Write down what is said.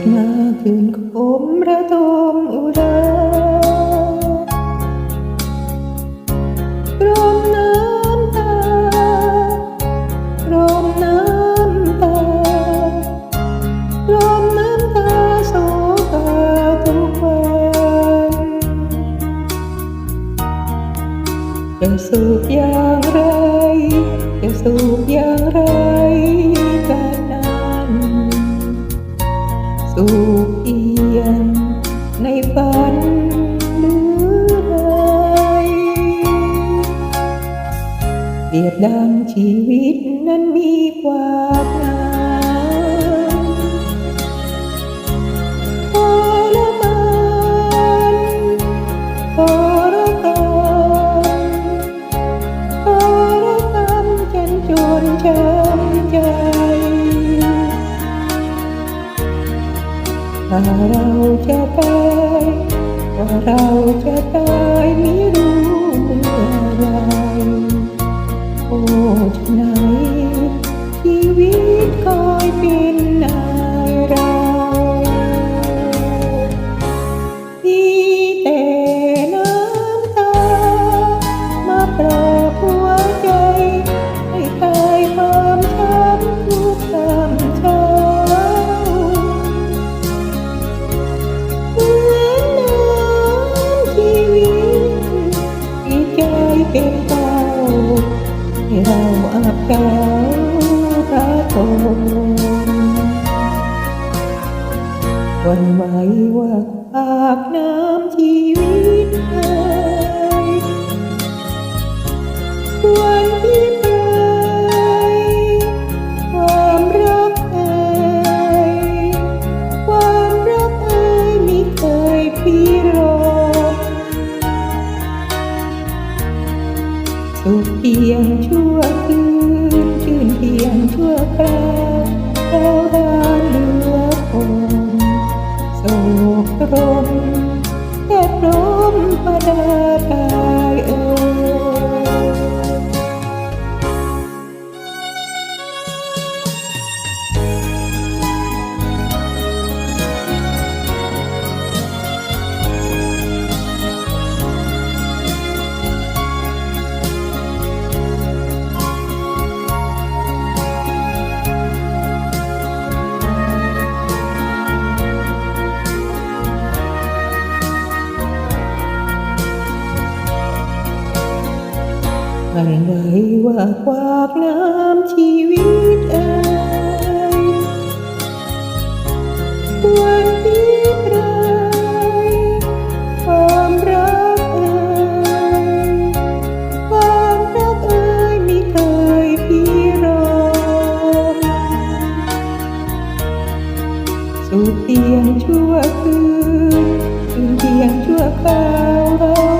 ดมาคืนคมระทมอุรากรมน้ำตากรมน้ำตากรมน้ำตาโศกาทุกวันจะสุขอย่างไรจะสุขอย่างไร ดังชีวิตนั้นมีความงามทรมานทรกรทรกรรมจนจนช้ำใจถ้าเราจะตายว่าเราจะตายม่ ชะไหนชีวิตคอยเป็นนา เราอาบกาวพระทนวันไหวว่าปากน้ำชีวิตเอ่ยควร สุขเพียงชั่วคืนชื่นเพียงชั่วคราวเราดานเหลือคงโศกรม มันไหวว่าความน้ำชีวิตเอ่ยควรพิปรายความรักเอ่ยความรักเอ่ยไม่เคยพิรมสุขเพียงชั่วคืนคืนเพียงชั่วคราว